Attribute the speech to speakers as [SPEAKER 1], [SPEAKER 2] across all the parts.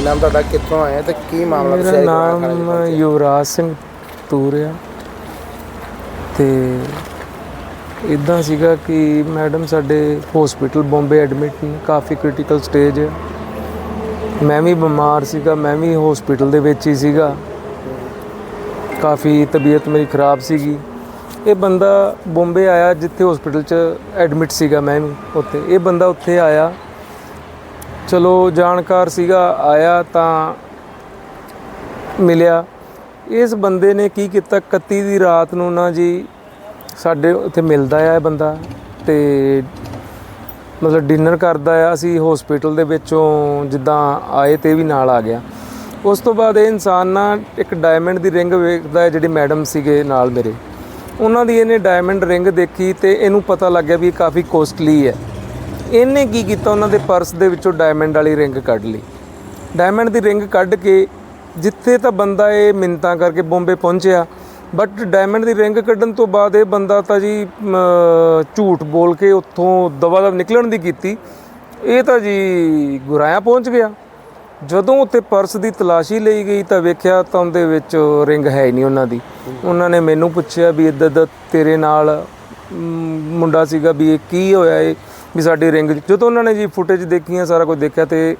[SPEAKER 1] ਕੀ ਨਾਮ ਤੁਹਾਡਾ ਕਿੱਥੋਂ ਆਏ ਤੇ ਕੀ ਮਾਮਲਾ
[SPEAKER 2] ਮੇਰਾ
[SPEAKER 1] ਤੁਸੀਂ 'ਚ
[SPEAKER 2] ਨਾਮ? ਯੁਵਰਾਜ ਸਿੰਘ ਤੂਰਿਆ। ਤੇ ਇਦਾਂ ਸੀਗਾ ਕਿ ਮੈਡਮ ਸਾਡੇ ਹਸਪੀਟਲ ਬੰਬੇ ਐਡਮਿਟ ਨੇ ਕਾਫੀ ਕ੍ਰਿਟੀਕਲ ਸਟੇਜ ਹੈ ਮੈਂ ਵੀ ਬਿਮਾਰ ਸੀਗਾ ਮੈਂ ਵੀ ਹਸਪੀਟਲ ਦੇ ਵਿੱਚ ਹੀ ਸੀਗਾ। ਕਾਫੀ ਤਬੀਅਤ ਮੇਰੀ ਖਰਾਬ ਸੀਗੀ। ਇਹ ਬੰਦਾ ਬੰਬੇ ਆਇਆ ਜਿੱਥੇ ਹਸਪੀਟਲ 'ਚ ਐਡਮਿਟ ਸੀਗਾ ਮੈਂ ਵੀ ਉੱਥੇ। ਇਹ ਬੰਦਾ ਉੱਥੇ ਆਇਆ ਚਲੋ ਜਾਣਕਾਰ ਸੀਗਾ, ਆਇਆ ਤਾਂ ਮਿਲਿਆ। ਇਸ ਬੰਦੇ ਨੇ ਕੀ ਕੀਤਾ? 31 ਦੀ ਰਾਤ ਨੂੰ ਨਾ ਜੀ, ਸਾਡੇ ਉੱਥੇ ਮਿਲਦਾ ਆ ਇਹ ਬੰਦਾ ਤੇ ਮਤਲਬ ਡਿਨਰ ਕਰਦਾ ਆ। ਅਸੀਂ ਹਸਪੀਟਲ ਦੇ ਵਿੱਚੋਂ ਜਿੱਦਾਂ ਆਏ ਤੇ ਵੀ ਨਾਲ ਆ ਗਿਆ। ਉਸ ਤੋਂ ਬਾਅਦ ਇਹ ਇਨਸਾਨ ਨਾ ਇੱਕ ਡਾਇਮੰਡ ਦੀ ਰਿੰਗ ਵੇਖਦਾ ਹੈ ਜਿਹੜੀ ਮੈਡਮ ਸੀਗੇ ਨਾਲ ਮੇਰੇ। ਉਹਨਾਂ ਦੀ ਇਹਨੇ ਡਾਇਮੰਡ ਰਿੰਗ ਦੇਖੀ ਤੇ ਇਹਨੂੰ ਪਤਾ ਲੱਗਿਆ ਵੀ ਇਹ ਕਾਫੀ ਕੋਸਟਲੀ ਹੈ ਇਹਨੇ ਕੀ ਕੀਤਾ ਉਹਨਾਂ ਦੇ ਪਰਸ ਦੇ ਵਿੱਚੋਂ ਡਾਇਮੰਡ ਵਾਲੀ ਰਿੰਗ ਕੱਢ ਲਈ। ਡਾਇਮੰਡ ਦੀ ਰਿੰਗ ਕੱਢ ਕੇ ਜਿੱਥੇ ਤਾਂ ਬੰਦਾ ਇਹ ਮਿੰਤਾਂ ਕਰਕੇ ਬੰਬੇ ਪਹੁੰਚਿਆ ਬਟ ਡਾਇਮੰਡ ਦੀ ਰਿੰਗ ਕੱਢਣ ਤੋਂ ਬਾਅਦ ਇਹ ਬੰਦਾ ਤਾਂ ਜੀ ਝੂਠ ਬੋਲ ਕੇ ਉੱਥੋਂ ਦਵਾ ਦਵ ਨਿਕਲਣ ਦੀ ਕੀਤੀ। ਇਹ ਤਾਂ ਜੀ ਗੁਰਾਇਆ ਪਹੁੰਚ ਗਿਆ। ਜਦੋਂ ਉੱਥੇ ਪਰਸ ਦੀ ਤਲਾਸ਼ੀ ਲਈ ਗਈ ਤਾਂ ਵੇਖਿਆ ਤਾਂ ਉਹਦੇ ਵਿੱਚ ਰਿੰਗ ਹੈ ਹੀ ਨਹੀਂ ਉਹਨਾਂ ਦੀ। ਉਹਨਾਂ ਨੇ ਮੈਨੂੰ ਪੁੱਛਿਆ ਵੀ ਇੱਦਾਂ ਦਾ ਤੇਰੇ ਨਾਲ ਮੁੰਡਾ ਸੀਗਾ ਵੀ ਇਹ ਕੀ ਹੋਇਆ ਇਹ? ਵੀ ਸਾਡੀ ਰਿੰਗ ਜਦੋਂ ਉਹਨਾਂ ਨੇ ਜੀ ਫੁਟੇਜ ਦੇਖੀਆਂ ਸਾਰਾ ਕੁਝ ਦੇਖਿਆ ਤੇ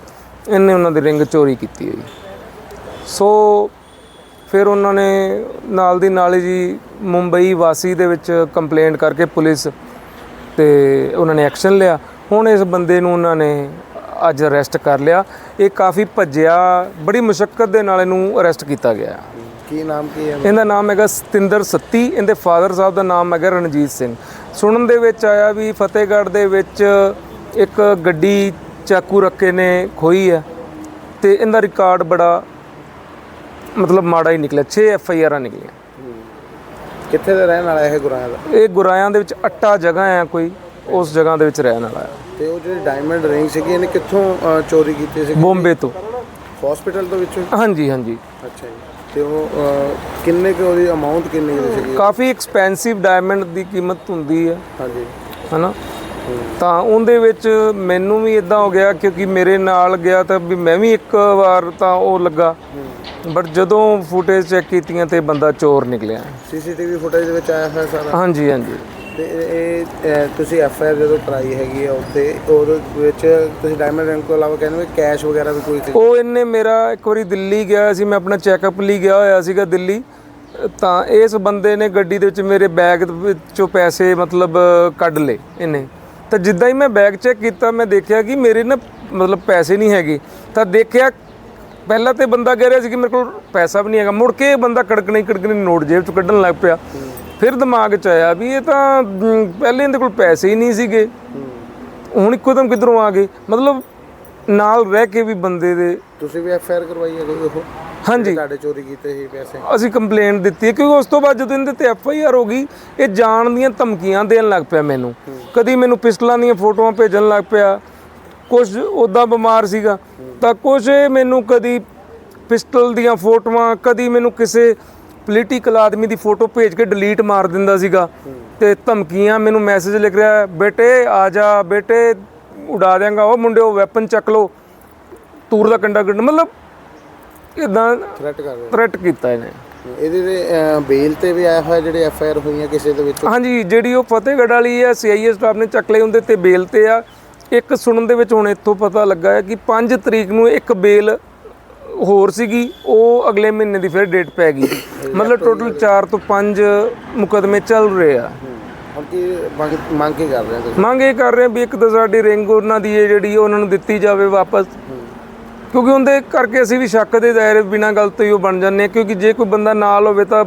[SPEAKER 2] ਇਹਨੇ ਉਹਨਾਂ ਦੀ ਰਿੰਗ ਚੋਰੀ ਕੀਤੀ ਹੈ ਜੀ। ਸੋ ਫਿਰ ਉਹਨਾਂ ਨੇ ਨਾਲ ਦੀ ਨਾਲ ਜੀ ਮੁੰਬਈ ਵਾਸੀ ਦੇ ਵਿੱਚ ਕੰਪਲੇਂਟ ਕਰਕੇ ਪੁਲਿਸ ਤੇ ਉਹਨਾਂ ਨੇ ਐਕਸ਼ਨ ਲਿਆ। ਹੁਣ ਇਸ ਬੰਦੇ ਨੂੰ ਉਹਨਾਂ ਨੇ ਅੱਜ ਅਰੈਸਟ ਕਰ ਲਿਆ। ਇਹ ਕਾਫੀ ਭੱਜਿਆ ਬੜੀ ਮੁਸ਼ਕਲ ਦੇ ਨਾਲ ਇਹਨੂੰ ਅਰੈਸਟ ਕੀਤਾ ਗਿਆ।
[SPEAKER 1] ਕੀ ਨਾਮ ਕੀ ਹੈ?
[SPEAKER 2] ਇਹਦਾ ਨਾਮ ਹੈਗਾ ਸਤਿੰਦਰ ਸੱਤੀ ਇਹਦੇ ਫਾਦਰ ਸਾਹਿਬ ਦਾ ਨਾਮ ਹੈਗਾ ਰਣਜੀਤ ਸਿੰਘ। ਸੁਣਨ ਦੇ ਵਿੱਚ ਆਇਆ ਵੀ ਫਤਿਹਗੜ੍ਹ ਦੇ ਵਿੱਚ ਇੱਕ ਗੱਡੀ ਚਾਕੂ ਰੱਕੇ ਨੇ ਖੋਈ ਹੈ ਤੇ ਇਹਦਾ ਰਿਕਾਰਡ ਬੜਾ ਮਤਲਬ ਮਾੜਾ ਹੀ ਨਿਕਲਿਆ 6 ਐਫ ਆਈ ਆਰਾਂ ਨਿਕਲੀਆਂ।
[SPEAKER 1] ਕਿੱਥੇ ਦਾ ਰਹਿਣ ਵਾਲਾ ਇਹ ਗੁਰਾਇਆ ਦਾ?
[SPEAKER 2] ਇਹ ਗੁਰਾਇਆਂ ਦੇ ਵਿੱਚ ਅੱਟਾ ਜਗ੍ਹਾ ਆ ਕੋਈ ਉਸ ਜਗ੍ਹਾ ਦੇ ਵਿੱਚ ਰਹਿਣ ਵਾਲਾ ਹੈ
[SPEAKER 1] ਤੇ ਉਹ ਜਿਹੜੀ ਡਾਇਮੰਡ ਰਿੰਗ ਸੀਗੀ ਇਹਨੇ ਕਿੱਥੋਂ ਅ, ਚੋਰੀ ਕੀਤੀ ਸੀ
[SPEAKER 2] ਬੰਬੇ ਤੋਂ।
[SPEAKER 1] ਹਸਪੀਟਲ ਤੋਂ ਵਿੱਚੋਂ?
[SPEAKER 2] ਹਾਂਜੀ ਹਾਂਜੀ।
[SPEAKER 1] ਅੱਛਾ ਜੀ। ਤੇ ਉਹ ਕਿੰਨੇ ਕੁ ਉਹਦੀ ਅਮਾਉਂਟ ਕਿੰਨੀ ਕੁ ਸੀਗੀ?
[SPEAKER 2] ਕਾਫੀ ਐਕਸਪੈਂਸਿਵ ਡਾਇਮੰਡ ਦੀ ਕੀਮਤ ਹੁੰਦੀ ਹੈ।
[SPEAKER 1] ਹਾਂਜੀ।
[SPEAKER 2] ਹਨਾ? ਤਾਂ ਉਹਦੇ ਵਿੱਚ ਮੈਨੂੰ ਵੀ ਇਦਾਂ ਹੋ ਗਿਆ ਕਿਉਂਕਿ ਮੇਰੇ ਨਾਲ ਗਿਆ ਤਾਂ ਵੀ ਮੈਂ ਵੀ ਇੱਕ ਵਾਰ ਤਾਂ ਉਹ ਲੱਗਾ। ਬਟ ਜਦੋਂ ਫੁਟੇਜ ਚੈੱਕ ਕੀਤੀਆਂ ਤੇ ਬੰਦਾ ਚੋਰ ਨਿਕਲਿਆ।
[SPEAKER 1] ਸੀਸੀਟੀਵੀ ਫੁਟੇਜ ਦੇ ਵਿੱਚ ਆਇਆ ਹੋਇਆ ਸਾਰਾ?
[SPEAKER 2] ਹਾਂਜੀ ਹਾਂਜੀ।
[SPEAKER 1] ਤੇ ਇਹ ਇਹ, ਤੁਸੀਂ ਐਫ ਆਈ ਆਰ ਜਦੋਂ ਕਰਾਈ ਹੈਗੀ ਆ ਉੱਤੇ ਉਹਦੇ ਵਿੱਚ ਤੁਸੀਂ ਡਾਇਮੰਡ ਰਿੰਗ ਤੋਂ ਇਲਾਵਾ ਕਹਿੰਦੇ ਵੀ ਕੈਸ਼ ਵਗੈਰਾ ਵੀ ਕੋਈ ਸੀ?
[SPEAKER 2] ਉਹ ਇਹਨੇ ਮੇਰਾ ਇੱਕ ਵਾਰੀ ਦਿੱਲੀ ਗਿਆ ਸੀ ਮੈਂ ਆਪਣਾ ਚੈੱਕਅਪ ਲਈ ਗਿਆ ਹੋਇਆ ਸੀਗਾ ਦਿੱਲੀ। ਤਾਂ ਇਸ ਬੰਦੇ ਨੇ ਗੱਡੀ ਦੇ ਵਿੱਚ ਮੇਰੇ ਬੈਗ ਵਿੱਚੋਂ ਪੈਸੇ ਮਤਲਬ ਕੱਢ ਲਏ ਇਹਨੇ। ਤਾਂ ਜਿੱਦਾਂ ਹੀ ਮੈਂ ਬੈਗ ਚੈੱਕ ਕੀਤਾ ਮੈਂ ਦੇਖਿਆ ਕਿ ਮੇਰੇ ਨਾ ਮਤਲਬ ਪੈਸੇ ਨਹੀਂ ਹੈਗੇ। ਤਾਂ ਦੇਖਿਆ ਪਹਿਲਾਂ ਤੇ ਬੰਦਾ ਕਹਿ ਰਿਹਾ ਸੀ ਕਿ ਮੇਰੇ ਕੋਲ ਪੈਸਾ ਵੀ ਨਹੀਂ ਹੈਗਾ। ਮੁੜ ਕੇ ਇਹ ਬੰਦਾ ਕੜਕਣੀ ਕੜਕਣੀ ਨੋਟ ਜੇਬ ਚ ਕੱਢਣ ਲੱਗ ਪਿਆ। ਫਿਰ ਦਿਮਾਗ ਚ ਆਇਆ ਵੀ ਇਹ ਤਾਂ ਪਹਿਲੇ ਇਹਦੇ ਕੋਲ ਪੈਸੇ ਹੀ ਨਹੀਂ ਸੀਗੇ। ਹੁਣ ਇੱਕੋ ਦਮ ਕਿੱਧਰੋਂ ਆ ਗਏ? ਮਤਲਬ ਨਾਲ ਰਹਿ ਕੇ ਵੀ ਬੰਦੇ ਦੇ
[SPEAKER 1] ਤੁਸੀਂ ਵੀ ਐਫ ਆਈ ਆਰ ਕਰਵਾਈ ਹੈ ਕੋਈ ਉਹ?
[SPEAKER 2] ਹਾਂਜੀ।
[SPEAKER 1] ਤੁਹਾਡੇ ਚੋਰੀ ਕੀਤੇ ਸੀ ਪੈਸੇ?
[SPEAKER 2] ਅਸੀਂ ਕੰਪਲੇਂਟ ਦਿੱਤੀ ਹੈ ਕਿਉਂਕਿ ਉਸ ਤੋਂ ਬਾਅਦ ਜਦੋਂ ਇਹਦੇ ਤੇ ਐਫ ਆਈ ਆਰ ਹੋ ਗਈ ਇਹ ਜਾਣ ਦੀਆਂ ਧਮਕੀਆਂ ਦੇਣ ਲੱਗ ਪਿਆ ਮੈਨੂੰ। ਕਦੀ ਮੈਨੂੰ ਪਿਸਟਲਾਂ ਦੀਆਂ ਫੋਟੋਆਂ ਭੇਜਣ ਲੱਗ ਪਿਆ। ਕੁਝ ਉਦਾਂ ਬਿਮਾਰ ਸੀਗਾ। ਤਾਂ ਕੁਝ ਮੈਨੂੰ ਕਦੀ ਪਿਸਟਲ ਦੀਆਂ ਫੋਟੋਆਂ ਕਦੀ ਮੈਨੂੰ ਕਿਸੇ ਪੋਲੀਟੀਕਲ ਆਦਮੀ ਦੀ ਫੋਟੋ ਭੇਜ ਕੇ ਡਿਲੀਟ ਮਾਰ ਦਿੰਦਾ ਸੀਗਾ। ਤੇ ਧਮਕੀਆਂ ਮੈਨੂੰ ਮੈਸੇਜ ਲਿਖ ਰਿਹਾ ਬੇਟੇ ਆ ਜਾ ਬੇਟੇ ਉਡਾ ਦਿਆਂਗਾ ਉਹ ਮੁੰਡੇ ਉਹ ਵੈਪਨ ਚੱਕ ਲੋ ਤੂਰ ਦਾ ਕੰਡਾ ਕੱਢ ਮਤਲਬ ਇਦਾਂ
[SPEAKER 1] ਥ੍ਰੈਟ ਕਰ ਰਹੇ
[SPEAKER 2] ਥ੍ਰੈਟ ਕੀਤਾ ਇਹਨੇ।
[SPEAKER 1] ਇਹਦੇ ਤੇ ਬੇਲ ਤੇ ਵੀ ਆਇਆ ਹੋਇਆ ਜਿਹੜੇ ਐਫ ਆਈ ਆਰ ਹੋਈਆਂ ਕਿਸੇ ਦੇ ਵਿੱਚ?
[SPEAKER 2] ਹਾਂਜੀ ਜਿਹੜੀ ਉਹ ਫਤਿਹਗੜ੍ਹ ਵਾਲੀ ਹੈ ਸੀਆਈਏ ਸਟਾਫ ਨੇ ਚੱਕ ਲਈ ਉਹਦੇ ਤੇ ਬੇਲ ਤੇ ਆ। ਇੱਕ ਸੁਣਨ ਦੇ ਵਿੱਚ ਹੁਣ ਇੱਥੋਂ ਪਤਾ ਲੱਗਾ ਹੈ ਕਿ 5 ਤਰੀਕ ਨੂੰ ਇੱਕ ਬੇਲ ਹੋਰ ਸੀਗੀ ਉਹ ਅਗਲੇ ਮਹੀਨੇ ਦੀ ਫਿਰ ਡੇਟ ਪੈ ਗਈ। ਮਤਲਬ ਟੋਟਲ 4 ਤੋਂ 5 ਮੁਕਦਮੇ ਚੱਲ ਰਹੇ ਆ।
[SPEAKER 1] ਹੁਣ ਕੀ ਮੰਗ ਮੰਗ ਕੀ ਕਰ ਰਹੇ ਹੋ ਤੁਸੀਂ?
[SPEAKER 2] ਮੰਗ ਇਹ ਕਰ ਰਹੇ ਆ ਵੀ ਇੱਕ ਤਾਂ ਸਾਡੀ ਰਿੰਗ ਉਹਨਾਂ ਦੀ ਹੈ ਜਿਹੜੀ ਉਹਨਾਂ ਨੂੰ ਦਿੱਤੀ ਜਾਵੇ ਵਾਪਸ। ਕਿਉਂਕਿ ਉਹਦੇ ਕਰਕੇ ਅਸੀਂ ਵੀ ਸ਼ੱਕ ਦੇ ਦਾਇਰੇ ਬਿਨਾਂ ਗੱਲ ਤੋਂ ਹੀ ਉਹ ਬਣ ਜਾਂਦੇ ਆ ਕਿਉਂਕਿ ਜੇ ਕੋਈ ਬੰਦਾ ਨਾਲ ਹੋਵੇ ਤਾਂ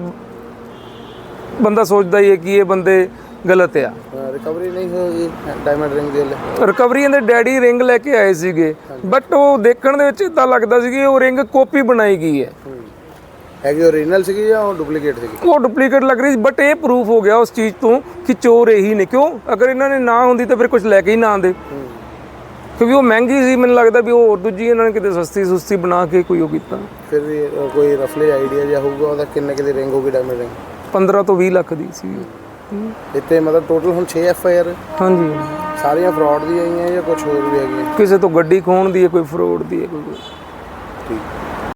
[SPEAKER 2] ਬੰਦਾ ਸੋਚਦਾ ਹੀ ਹੈ ਕਿ ਇਹ ਬੰਦੇ ਗਲਤ ਆ।
[SPEAKER 1] ਰਿਕਵਰੀ ਨਹੀਂ ਹੋਈ ਡਾਇਮੰਡ ਰਿੰਗ ਦੀ
[SPEAKER 2] ਰਿਕਵਰੀ ਦੇ ਡੈਡੀ ਰਿੰਗ ਲੈ ਕੇ ਆਏ ਸੀਗੇ। ਬਟ ਉਹ ਦੇਖਣ ਦੇ ਵਿੱਚ ਇਦਾਂ ਲੱਗਦਾ ਸੀ ਕਿ ਉਹ ਰਿੰਗ ਕਾਪੀ ਬਣਾਈ ਗਈ ਹੈ।
[SPEAKER 1] ਹੈਗੀ ਓਰੀਜਨਲ ਸੀਗੀ ਜਾਂ ਉਹ ਡੁਪਲੀਕੇਟ ਸੀਗੀ?
[SPEAKER 2] ਉਹ ਡੁਪਲੀਕੇਟ ਲੱਗ ਰਹੀ ਸੀ ਬਟ ਇਹ ਪ੍ਰੂਫ ਹੋ ਗਿਆ ਉਸ ਚੀਜ਼ ਤੋਂ ਕਿ ਚੋਰ ਇਹੀ ਨੇ। ਕਿਉਂ? ਅਗਰ ਇਹਨਾਂ ਨੇ ਨਾ ਹੁੰਦੀ ਤਾਂ ਫਿਰ ਕੁਝ ਲੈ ਕੇ ਹੀ ਨਾ ਆਉਂਦੇ। ਕਿਉਂਕਿ ਉਹ ਮਹਿੰਗੀ ਸੀ ਮੈਨੂੰ ਲੱਗਦਾ ਵੀ ਉਹ ਹੋਰ ਦੂਜੀ ਇਹਨਾਂ ਨੇ ਕਿਤੇ ਸਸਤੀ ਸੁਸਤੀ ਬਣਾ ਕੇ ਕੋਈ ਉਹ ਕੀਤਾ।
[SPEAKER 1] ਫਿਰ ਵੀ ਕੋਈ ਰਫਲੀ ਆਈਡੀਆ ਜਿਹਾ ਹੋਊਗਾ ਉਹਦਾ ਕਿੰਨੇ ਕਿਤੇ ਰਿੰਗ ਹੋਊਗੀ ਡਾਇਮੰਡ ਰਿੰਗ
[SPEAKER 2] 15 ਤੋਂ 20 ਲੱਖ ਦੀ ਸੀ
[SPEAKER 1] ਇੱਥੇ ਮਤਲਬ ਟੋਟਲ ਹੁਣ 6 ਐਫ ਆਈ ਆਰ
[SPEAKER 2] ਹਾਂਜੀ।
[SPEAKER 1] ਸਾਰੀਆਂ ਫਰਾਡ ਦੀਆਂ ਆਈਆਂ ਜਾਂ ਕੁਝ ਹੋਰ ਵੀ ਹੈਗੀਆਂ?
[SPEAKER 2] ਕਿਸੇ ਤੋਂ ਗੱਡੀ ਖੋਣ ਦੀ ਹੈ ਕੋਈ ਫਰੋਡ ਦੀ ਹੈ ਕੋਈ
[SPEAKER 1] ਠੀਕ।